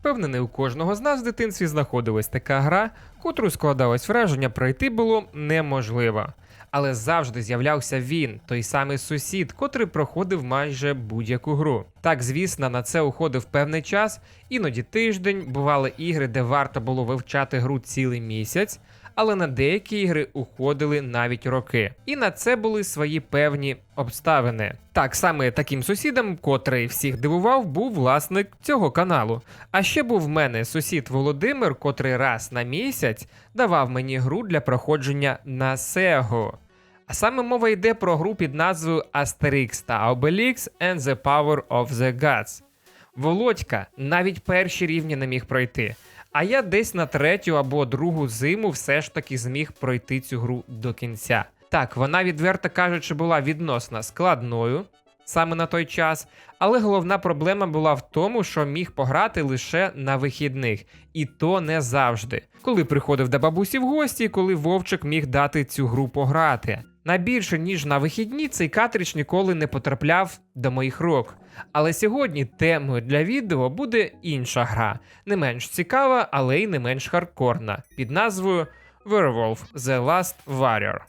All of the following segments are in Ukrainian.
Впевнений, у кожного з нас в дитинстві знаходилась така гра, котру складалось враження пройти було неможливо. Але завжди з'являвся він, той самий сусід, котрий проходив майже будь-яку гру. Так, звісно, на це уходив певний час, іноді тиждень, бували ігри, де варто було вивчати гру цілий місяць, але на деякі ігри уходили навіть роки. І на це були свої певні обставини. Так саме таким сусідом, котрий всіх дивував, був власник цього каналу. А ще був в мене сусід Володимир, котрий раз на місяць давав мені гру для проходження на Sego. А саме мова йде про гру під назвою Asterix та Obelix and the Power of the Gods. Володька навіть перші рівні не міг пройти. А я десь на третю або другу зиму все ж таки зміг пройти цю гру до кінця. Так, вона, відверто кажучи, була відносно складною саме на той час, але головна проблема була в тому, що міг пограти лише на вихідних, і то не завжди. Коли приходив до бабусі в гості, коли Вовчик міг дати цю гру пограти. На більше ніж на вихідні цей картридж ніколи не потрапляв до моїх рук. Але сьогодні темою для відео буде інша гра, не менш цікава, але й не менш хардкорна, під назвою Werewolf The Last Warrior.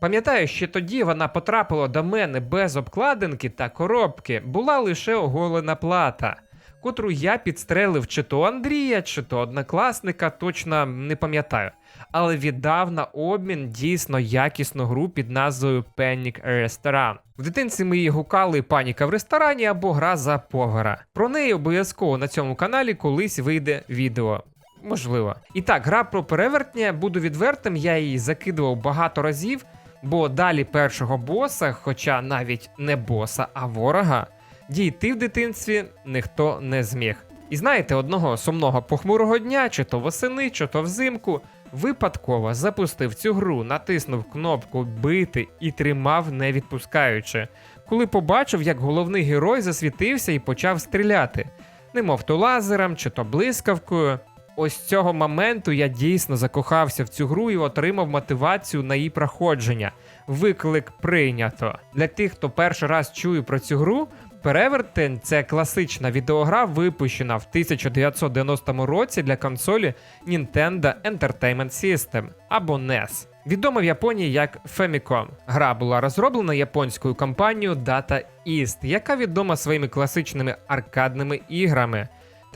Пам'ятаю, що тоді вона потрапила до мене без обкладинки та коробки, була лише оголена плата, котру я підстрелив чи то Андрія, чи то однокласника, точно не пам'ятаю. Але віддав на обмін дійсно якісну гру під назвою Panic Restaurant. В дитинці ми її гукали паніка в ресторані або гра за повара. Про неї обов'язково на цьому каналі колись вийде відео. Можливо. І так, гра про перевертня, буду відвертим, я її закидував багато разів, бо далі першого боса, хоча навіть не боса, а ворога, дійти в дитинстві ніхто не зміг. І знаєте, одного сумного похмурого дня, чи то восени, чи то взимку, випадково запустив цю гру, натиснув кнопку бити і тримав не відпускаючи, коли побачив, як головний герой засвітився і почав стріляти, немов то лазером чи то блискавкою. Ось цього моменту я дійсно закохався в цю гру і отримав мотивацію на її проходження. Виклик прийнято. Для тих, хто перший раз чує про цю гру, Перевертень це класична відеогра, випущена в 1990 році для консолі Nintendo Entertainment System або NES. Відома в Японії як Famicom. Гра була розроблена японською компанією Data East, яка відома своїми класичними аркадними іграми.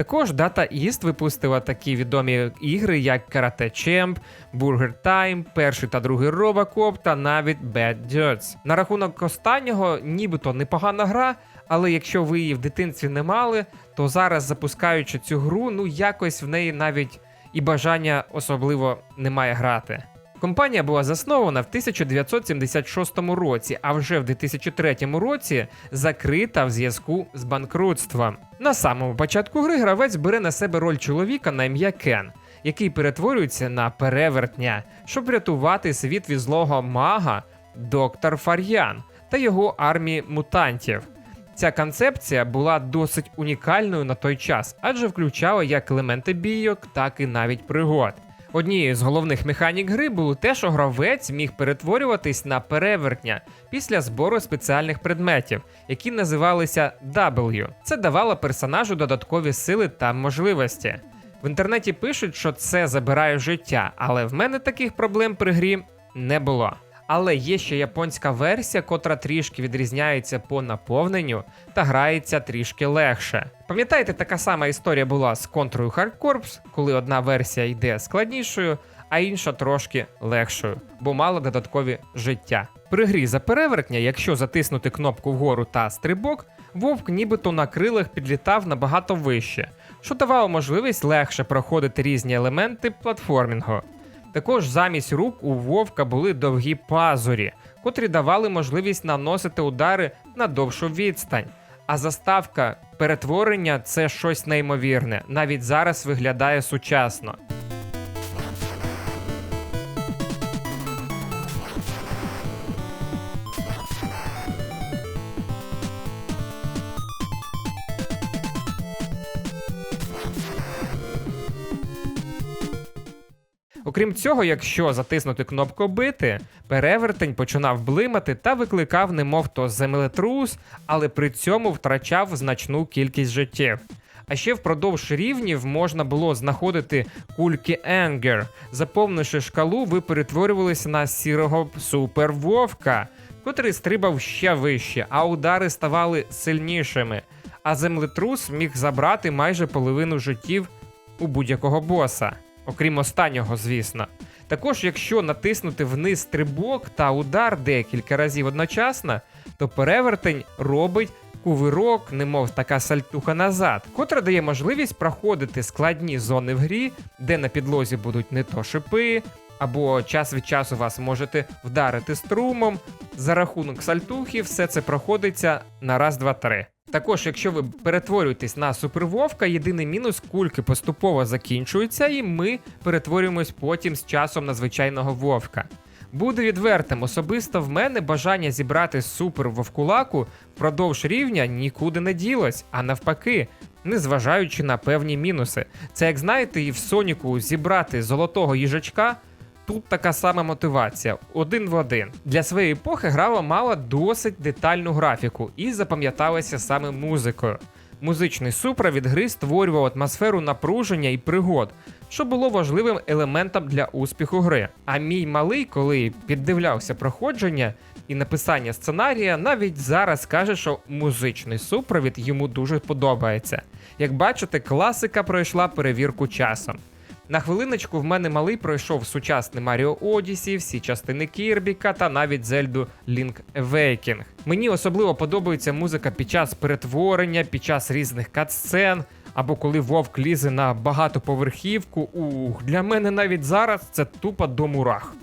Також Data East випустила такі відомі ігри, як Karate Champ, Burger Time, перший та другий Robocop та навіть Bad Dudes. На рахунок останнього, нібито непогана гра, але якщо ви її в дитинстві не мали, то зараз запускаючи цю гру, ну якось в неї навіть і бажання особливо немає грати. Компанія була заснована в 1976 році, а вже в 2003 році закрита в зв'язку з банкрутством. На самому початку гри гравець бере на себе роль чоловіка на ім'я Кен, який перетворюється на перевертня, щоб рятувати світ від злого мага доктор Фар'ян та його армії мутантів. Ця концепція була досить унікальною на той час, адже включала як елементи бійок, так і навіть пригод. Однією з головних механік гри було те, що гравець міг перетворюватись на перевертня після збору спеціальних предметів, які називалися W. Це давало персонажу додаткові сили та можливості. В інтернеті пишуть, що це забирає життя, але в мене таких проблем при грі не було. Але є ще японська версія, котра трішки відрізняється по наповненню та грається трішки легше. Пам'ятаєте, така сама історія була з контрою Hard Corps, коли одна версія йде складнішою, а інша трошки легшою, бо мала додаткові життя. При грі за перевертня, якщо затиснути кнопку вгору та стрибок, вовк нібито на крилах підлітав набагато вище, що давало можливість легше проходити різні елементи платформінгу. Також замість рук у вовка були довгі пазурі, котрі давали можливість наносити удари на довшу відстань. А заставка перетворення це щось неймовірне, навіть зараз виглядає сучасно. Окрім цього, якщо затиснути кнопку бити, перевертень починав блимати та викликав немов то землетрус, але при цьому втрачав значну кількість життів. А ще впродовж рівнів можна було знаходити кульки Енгер. Заповнивши шкалу, ви перетворювалися на сірого супервовка, котрий стрибав ще вище, а удари ставали сильнішими. А землетрус міг забрати майже половину життів у будь-якого боса, окрім останнього, звісно. Також, якщо натиснути вниз стрибок та удар декілька разів одночасно, то перевертень робить кувирок, немов така сальтуха назад, котра дає можливість проходити складні зони в грі, де на підлозі будуть не то шипи, або час від часу вас можете вдарити струмом. За рахунок сальтухи, все це проходиться на раз, два, три. Також, якщо ви перетворюєтесь на супервовка, єдиний мінус кульки поступово закінчуються, і ми перетворюємось потім з часом на звичайного вовка. Буду відвертим, особисто в мене бажання зібрати супер вовкулаку впродовж рівня нікуди не ділось, а навпаки, незважаючи на певні мінуси. Це як знаєте, і в Соніку зібрати золотого їжачка. Тут така сама мотивація, один в один. Для своєї епохи грава мала досить детальну графіку і запам'яталася саме музикою. Музичний супровід гри створював атмосферу напруження і пригод, що було важливим елементом для успіху гри. А мій малий, коли піддивлявся проходження і написання сценарія, навіть зараз каже, що музичний супровід йому дуже подобається. Як бачите, класика пройшла перевірку часом. На хвилиночку в мене малий пройшов сучасний Маріо Одісі, всі частини Кірбіка та навіть Зельду Link Awakening. Мені особливо подобається музика під час перетворення, під час різних катсцен, або коли вовк лізе на багатоповерхівку. Ух, для мене навіть зараз це тупо до мурах.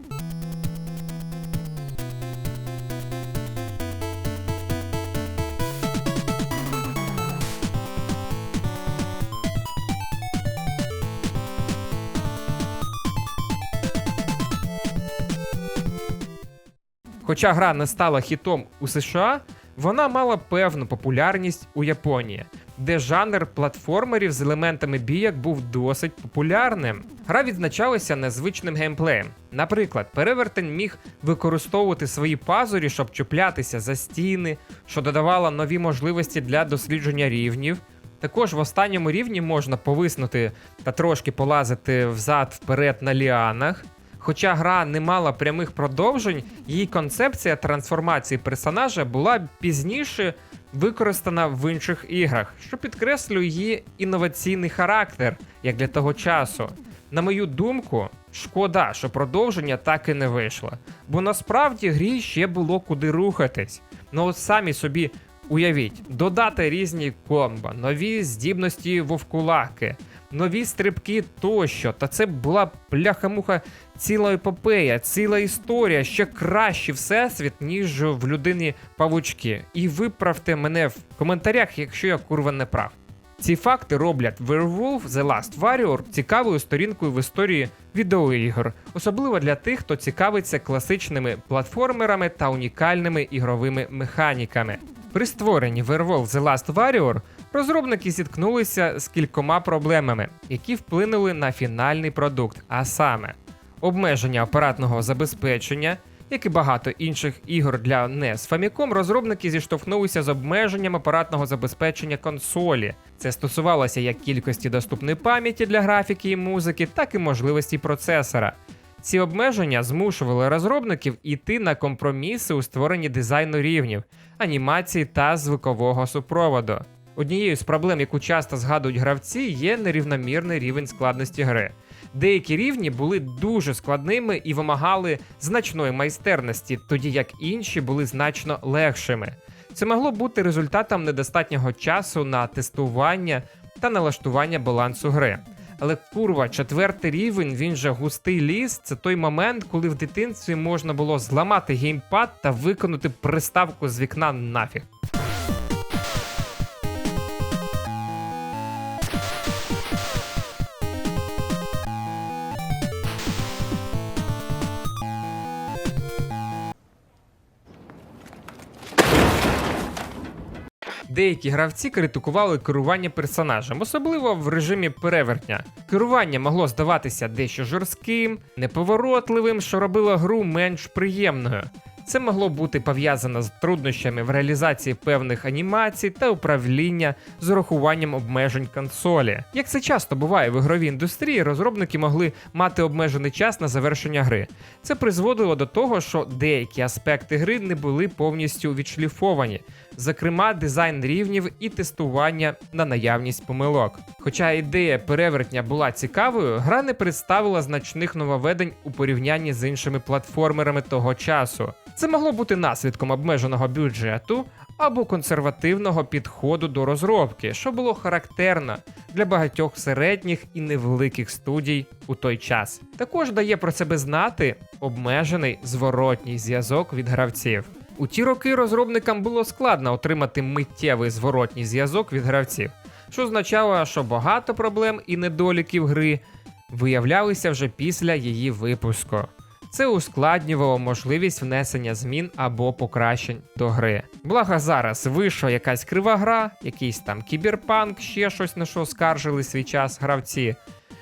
Хоча гра не стала хітом у США, вона мала певну популярність у Японії, де жанр платформерів з елементами бійок був досить популярним. Гра відзначалася незвичним геймплеєм. Наприклад, перевертень міг використовувати свої пазурі, щоб чіплятися за стіни, що додавало нові можливості для дослідження рівнів. Також в останньому рівні можна повиснути та трошки полазити взад-вперед на ліанах. Хоча гра не мала прямих продовжень, її концепція трансформації персонажа була пізніше використана в інших іграх, що підкреслює її інноваційний характер, як для того часу. На мою думку, шкода, що продовження так і не вийшло, бо насправді грі ще було куди рухатись. Ну от самі собі уявіть, додати різні комбо, нові здібності вовкулаки, нові стрибки тощо. Та це була бляха-муха ціла епопея, ціла історія, ще кращий всесвіт, ніж в людині павучки. І виправте мене в коментарях, якщо я курва не прав. Ці факти роблять Werewolf The Last Warrior цікавою сторінкою в історії відеоігр, особливо для тих, хто цікавиться класичними платформерами та унікальними ігровими механіками. При створенні Werewolf The Last Warrior розробники зіткнулися з кількома проблемами, які вплинули на фінальний продукт, а саме обмеження апаратного забезпечення. Як і багато інших ігор для NES Famicom, розробники зіштовхнулися з обмеженням апаратного забезпечення консолі. Це стосувалося як кількості доступної пам'яті для графіки і музики, так і можливості процесора. Ці обмеження змушували розробників іти на компроміси у створенні дизайну рівнів, анімації та звукового супроводу. Однією з проблем, яку часто згадують гравці, є нерівномірний рівень складності гри. Деякі рівні були дуже складними і вимагали значної майстерності, тоді як інші були значно легшими. Це могло бути результатом недостатнього часу на тестування та налаштування балансу гри. Але курва, четвертий рівень, він же густий ліс. Це той момент, коли в дитинстві можна було зламати геймпад та виконати приставку з вікна нафіг. Деякі гравці критикували керування персонажем, особливо в режимі перевертня. Керування могло здаватися дещо жорстким, неповоротливим, що робило гру менш приємною. Це могло бути пов'язано з труднощами в реалізації певних анімацій та управління з урахуванням обмежень консолі. Як це часто буває в ігровій індустрії, розробники могли мати обмежений час на завершення гри. Це призводило до того, що деякі аспекти гри не були повністю відшліфовані, зокрема дизайн рівнів і тестування на наявність помилок. Хоча ідея перевертня була цікавою, гра не представила значних нововведень у порівнянні з іншими платформерами того часу. Це могло бути наслідком обмеженого бюджету або консервативного підходу до розробки, що було характерно для багатьох середніх і невеликих студій у той час. Також дає про себе знати обмежений зворотній зв'язок від гравців. У ті роки розробникам було складно отримати миттєвий зворотній зв'язок від гравців, що означало, що багато проблем і недоліків гри виявлялися вже після її випуску. Це ускладнювало можливість внесення змін або покращень до гри. Благо зараз вийшла якась крива гра, якийсь там кіберпанк, ще щось на що скаржили свій час гравці.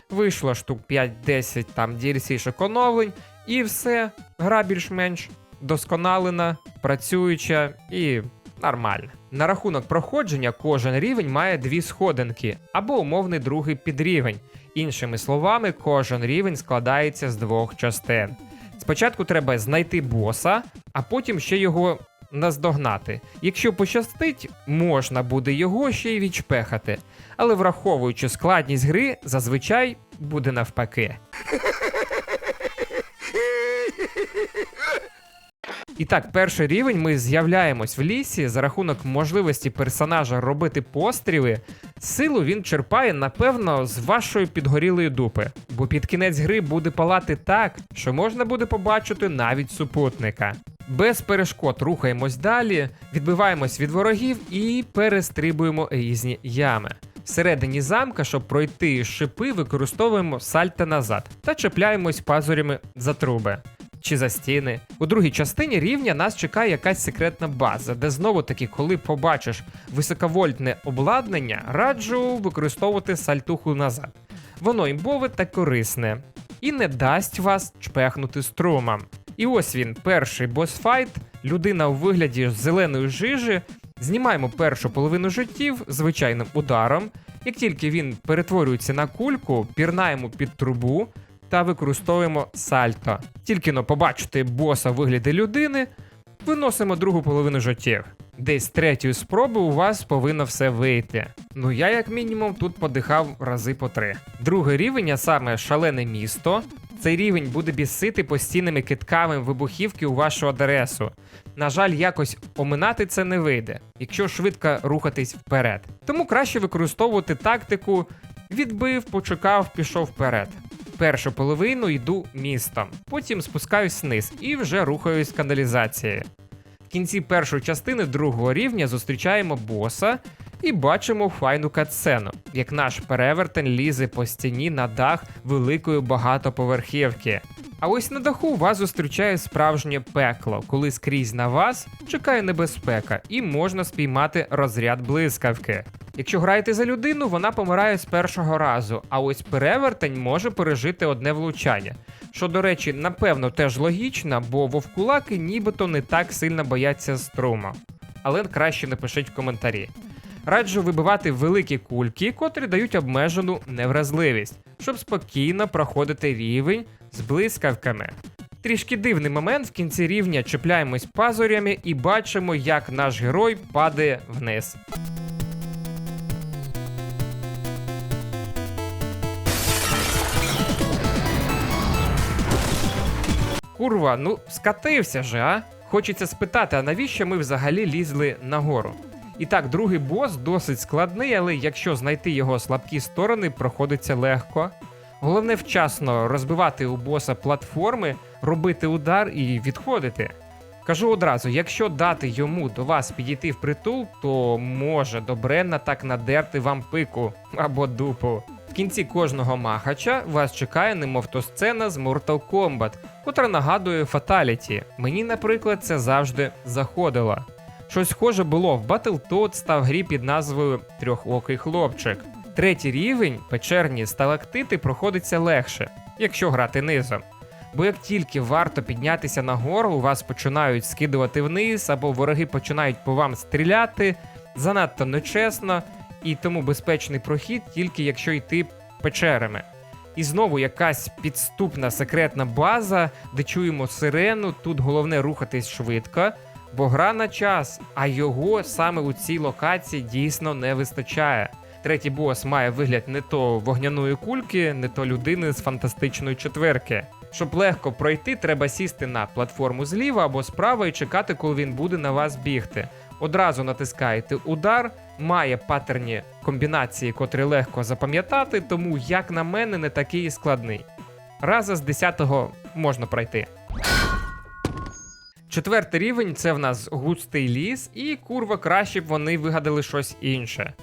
Вийшло штук 5-10 там DLC-шок оновлень, і все, гра більш-менш досконалена, працююча і нормальна. На рахунок проходження кожен рівень має дві сходинки або умовний другий підрівень. Іншими словами, кожен рівень складається з двох частин. Спочатку треба знайти боса, а потім ще його наздогнати. Якщо пощастить, можна буде його ще й відчпехати. Але враховуючи складність гри, зазвичай буде навпаки. І так, перший рівень ми з'являємось в лісі за рахунок можливості персонажа робити постріли. Силу він черпає, напевно, з вашої підгорілої дупи, бо під кінець гри буде палати так, що можна буде побачити навіть супутника. Без перешкод рухаємось далі, відбиваємось від ворогів і перестрибуємо різні ями. Всередині замка, щоб пройти шипи, використовуємо сальто назад та чіпляємось пазурями за труби чи за стіни. У другій частині рівня нас чекає якась секретна база, де знову таки, коли побачиш високовольтне обладнання, раджу використовувати сальтуху назад. Воно імбове та корисне, і не дасть вас чпехнути струмом. І ось він, перший босфайт, людина у вигляді зеленої жижі. Знімаємо першу половину життів звичайним ударом. Як тільки він перетворюється на кульку, пірнаємо під трубу та використовуємо сальто. Тільки но побачите боса в вигляді людини, виносимо другу половину життів. Десь третьої спроби у вас повинно все вийти. Ну я, як мінімум, тут подихав рази по три. Другий рівень, а саме шалене місто. Цей рівень буде бісити постійними китками вибухівки у вашу адресу. На жаль, якось оминати це не вийде, якщо швидко рухатись вперед. Тому краще використовувати тактику відбив, почекав, пішов вперед. Першу половину йду містом, потім спускаюсь вниз і вже рухаюсь каналізацією. В кінці першої частини другого рівня зустрічаємо боса і бачимо файну катсцену, як наш перевертень лізе по стіні на дах великої багатоповерхівки. А ось на даху вас зустрічає справжнє пекло, коли скрізь на вас чекає небезпека і можна спіймати розряд блискавки. Якщо граєте за людину, вона помирає з першого разу, а ось перевертень може пережити одне влучання. Що, до речі, напевно, теж логічно, бо вовкулаки нібито не так сильно бояться струма. Але краще напишіть в коментарі. Раджу вибивати великі кульки, котрі дають обмежену невразливість, щоб спокійно проходити рівень з блискавками. Трішки дивний момент в кінці рівня чіпляємось пазурями і бачимо, як наш герой падає вниз. Курва, ну скатився же, а? Хочеться спитати, а навіщо ми взагалі лізли нагору? І так, другий бос досить складний, але якщо знайти його слабкі сторони, проходиться легко. Головне вчасно розбивати у боса платформи, робити удар і відходити. Кажу одразу: якщо дати йому до вас підійти в притул, то може добренно так надерти вам пику або дупу. Кінці кожного махача вас чекає немов то сцена з Mortal Kombat, котра нагадує Fatality. Мені, наприклад, це завжди заходило. Щось схоже було в Battletoads та в грі під назвою Трьохокий хлопчик. Третій рівень, печерні сталактити, проходиться легше, якщо грати низом. Бо як тільки варто піднятися нагору, вас починають скидувати вниз, або вороги починають по вам стріляти, занадто нечесно, і тому безпечний прохід тільки якщо йти печерами. І знову якась підступна секретна база, де чуємо сирену. Тут головне рухатись швидко, бо гра на час, а його саме у цій локації дійсно не вистачає. Третій бос має вигляд не то вогняної кульки, не то людини з фантастичної четверки. Щоб легко пройти, треба сісти на платформу зліва або справа і чекати, коли він буде на вас бігти. Одразу натискаєте удар, має паттерні комбінації, котрі легко запам'ятати, тому, як на мене, не такий складний. Раза з 10-го можна пройти. Четвертий рівень це в нас густий ліс, і курва краще б вони вигадали щось інше.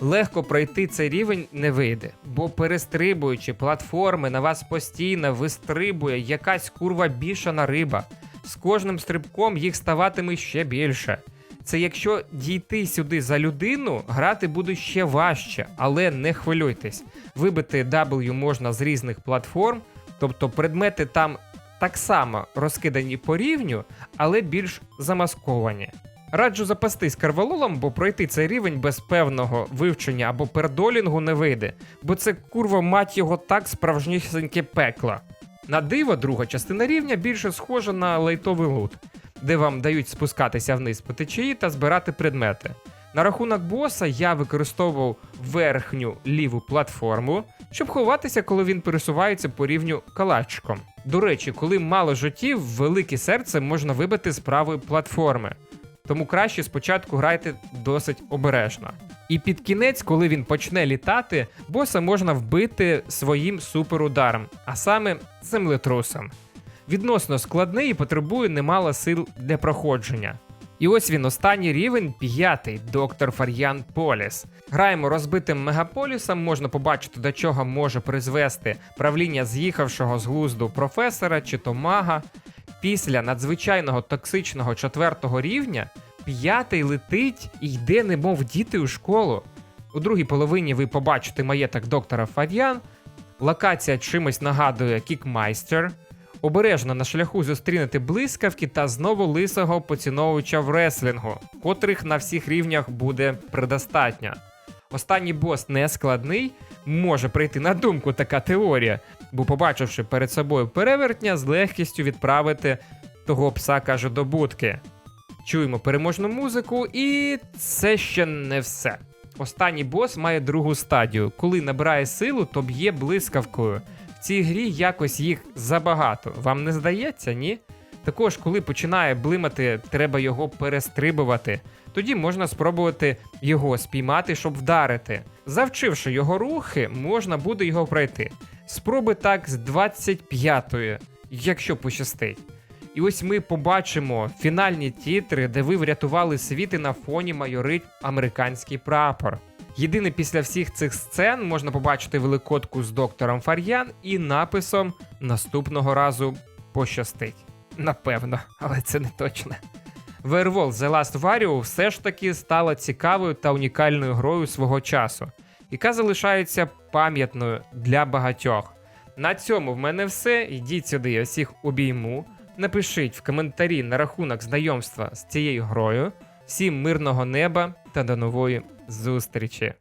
Легко пройти цей рівень не вийде, бо перестрибуючи платформи, на вас постійно вистрибує якась курва бішана риба. З кожним стрибком їх ставатиме ще більше. Це якщо дійти сюди за людину, грати буде ще важче, але не хвилюйтесь. Вибити W можна з різних платформ, тобто предмети там так само розкидані по рівню, але більш замасковані. Раджу запастись карвалолом, бо пройти цей рівень без певного вивчення або пердолінгу не вийде, бо це курва мать його так справжнісіньке пекло. На диво, друга частина рівня більше схожа на лайтовий лут, де вам дають спускатися вниз по течії та збирати предмети. На рахунок боса я використовував верхню ліву платформу, щоб ховатися, коли він пересувається по рівню калачком. До речі, коли мало життів, велике серце можна вибити з правої платформи. Тому краще спочатку грайте досить обережно. І під кінець, коли він почне літати, боса можна вбити своїм суперударом, а саме землетрусом. Відносно складний і потребує немало сил для проходження. І ось він, останній рівень, п'ятий доктор Фар'ян Поліс. Граємо розбитим мегаполісом, можна побачити, до чого може призвести правління з'їхавшого з глузду професора чи то мага. Після надзвичайного токсичного четвертого рівня п'ятий летить і йде, немов діти у школу. У другій половині ви побачите маєток доктора Фар'ян. Локація чимось нагадує кікмайстер. Обережно на шляху зустрінете блискавки та знову лисого поціновувача в реслінгу, котрих на всіх рівнях буде предостатньо. Останній бос не складний, може прийти на думку така теорія, бо, побачивши перед собою перевертня, з легкістю відправити того пса каже до будки. Чуємо переможну музику, і це ще не все. Останній бос має другу стадію. Коли набирає силу, то б'є блискавкою. Цій грі якось їх забагато. Вам не здається, ні? Також, коли починає блимати, треба його перестрибувати. Тоді можна спробувати його спіймати, щоб вдарити. Завчивши його рухи, можна буде його пройти. Спроби так з 25-ї, якщо пощастить. І ось ми побачимо фінальні тітри, де ви врятували світ і на фоні майорить американський прапор. Єдине після всіх цих сцен можна побачити великодку з доктором Фар'ян і написом наступного разу пощастить. Напевно, але це не точно. Werewolf The Last Wario все ж таки стала цікавою та унікальною грою свого часу, яка залишається пам'ятною для багатьох. На цьому в мене все. Йдіть сюди, я всіх обійму. Напишіть в коментарі на рахунок знайомства з цією грою. Всім мирного неба та до нової зустрічі!